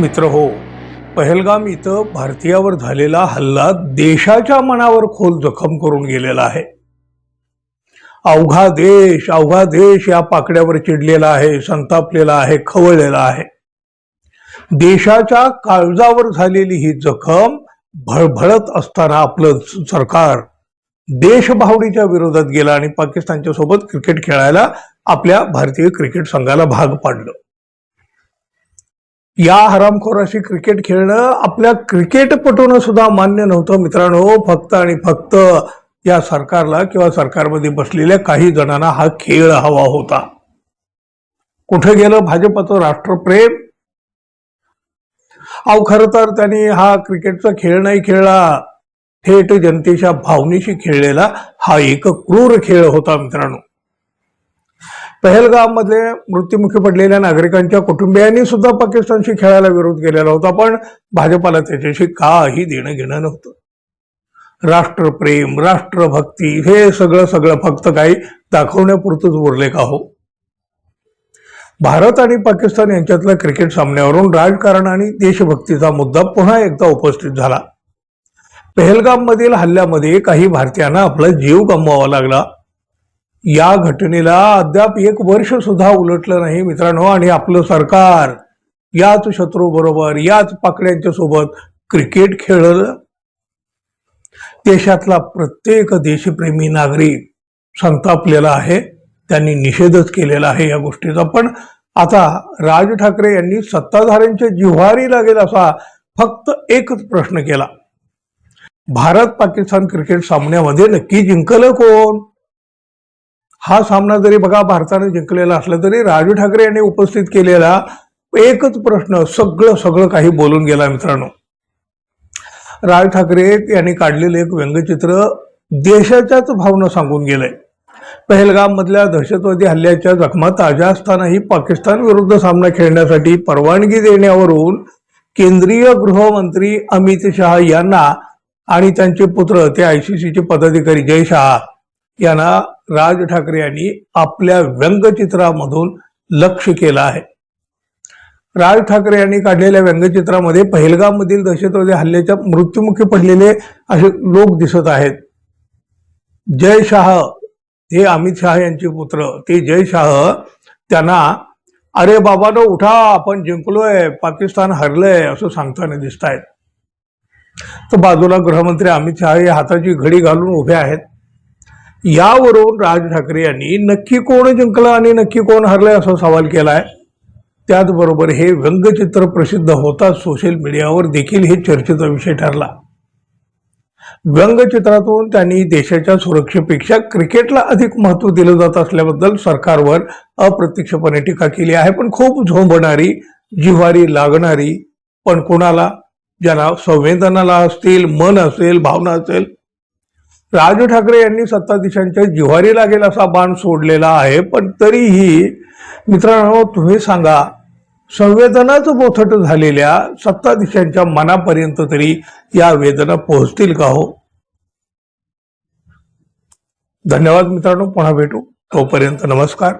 मित्र हो पहलगाम इथं भारतीयावर झालेला हल्ला देशाच्या मनावर खोल जखम करून गेलेला आहे. अवघा देश अवघा देश या पाकड्यावर चिडलेला आहे संतापलेला आहे खवळलेला आहे. देशाच्या काळजावर झालेली ही जखम भळभळत असताना आपलं सरकार देशभावडीच्या विरोधात गेला आणि पाकिस्तानच्या सोबत क्रिकेट खेळायला आपल्या भारतीय क्रिकेट संघाला भाग पाडलं. या हरामखोराशी क्रिकेट खेळणं आपल्या क्रिकेटपटून सुद्धा मान्य नव्हतं. मित्रांनो फक्त आणि फक्त या सरकारला किंवा सरकारमध्ये बसलेल्या काही जणांना हा खेळ हवा होता. कुठे गेलं भाजपचं राष्ट्रप्रेम? अहो खर तर त्यांनी हा क्रिकेटचा खेळ नाही खेळला. थेट जनतेच्या भावनेशी खेळलेला हा एक क्रूर खेळ होता मित्रांनो. पहलगाममध्ये मृत्युमुखी पडलेल्या नागरिकांच्या कुटुंबियांनी सुद्धा पाकिस्तानशी खेळायला विरोध केलेला होता पण भाजपाला त्याच्याशी काही देणं घेणं नव्हतं. राष्ट्रप्रेम राष्ट्रभक्ती हे सगळं सगळं फक्त काही दाखवण्यापुरतंच उरले का हो? भारत आणि पाकिस्तान यांच्यातल्या क्रिकेट सामन्यावरून राजकारण आणि देशभक्तीचा मुद्दा पुन्हा एकदा उपस्थित झाला. पहलगाम मधील हल्ल्यामध्ये काही भारतीयांना आपला जीव गमवावा लागला. या घटनेला अद्याप एक वर्ष सुद्धा उलटलं नाही मित्रांनो आणि आपलं सरकार याच शत्रू बरोबर याच पाकड्यांच्या सोबत क्रिकेट खेळलं. देशातला प्रत्येक देशप्रेमी नागरिक संतापलेला आहे त्यांनी निषेधच केलेला आहे या गोष्टीचा. पण आता राज ठाकरे यांनी सत्ताधाऱ्यांच्या जिव्हारी लागेल असा फक्त एकच प्रश्न केला. भारत पाकिस्तान क्रिकेट सामन्यामध्ये नक्की जिंकलं कोण? हा सामना जरी बघा भारताने जिंकलेला असला तरी राजू ठाकरे यांनी उपस्थित केलेला एकच प्रश्न सगळं सगळं काही बोलून गेला मित्रांनो. राज ठाकरे यांनी काढलेलं एक व्यंगचित्र देशाच्याच भावना सांगून गेलंय. पहलगाम मधल्या दहशतवादी हल्ल्याच्या जखमा ताज्या असतानाही पाकिस्तान विरुद्ध सामना खेळण्यासाठी परवानगी देण्यावरून केंद्रीय गृहमंत्री अमित शहा यांना आणि त्यांचे पुत्र ते आयसीसीचे पदाधिकारी जय शहा यांना राज ठाकरे यांनी आपल्या व्यंगचित्रामधून लक्ष केलं आहे. राज ठाकरे यांनी काढलेल्या व्यंगचित्रामध्ये पहिलगावमधील दहशतवादी हल्ल्याच्या मृत्युमुखी पडलेले असे लोक दिसत आहेत. जय शाह हे अमित शहा यांचे पुत्र. ते जय शाह त्यांना अरे बाबानो उठा आपण जिंकलोय पाकिस्तान हरलंय असं सांगताना दिसत आहेत तर बाजूला गृहमंत्री अमित शहा हे हाताची घडी घालून उभे आहेत. यावरून राज ठाकरे यांनी नक्की कोण जिंकलं आणि नक्की कोण हरलंय असा सवाल केलाय. त्याचबरोबर हे व्यंगचित्र प्रसिद्ध होता सोशल मीडियावर देखील हे चर्चेचा विषय ठरला. व्यंगचित्रातून त्यांनी देशाच्या सुरक्षेपेक्षा क्रिकेटला अधिक महत्त्व दिलं जात असल्याबद्दल सरकारवर अप्रत्यक्षपणे टीका केली आहे. पण खूप झोंबणारी जिव्हारी लागणारी पण कोणाला? ज्यांना संवेदनाला असतील मन असेल भावना असेल राज ठाकरे यांनी सत्ताधीशांच्या जिव्हारी लागेल असा बाण सोडलेला आहे पण तरीही मित्रांनो तुम्ही सांगा संवेदनाच बोथट झालेल्या सत्ताधीशांच्या मनापर्यंत तरी या वेदना पोहोचतील का हो? धन्यवाद मित्रांनो पुन्हा भेटू. तोपर्यंत नमस्कार.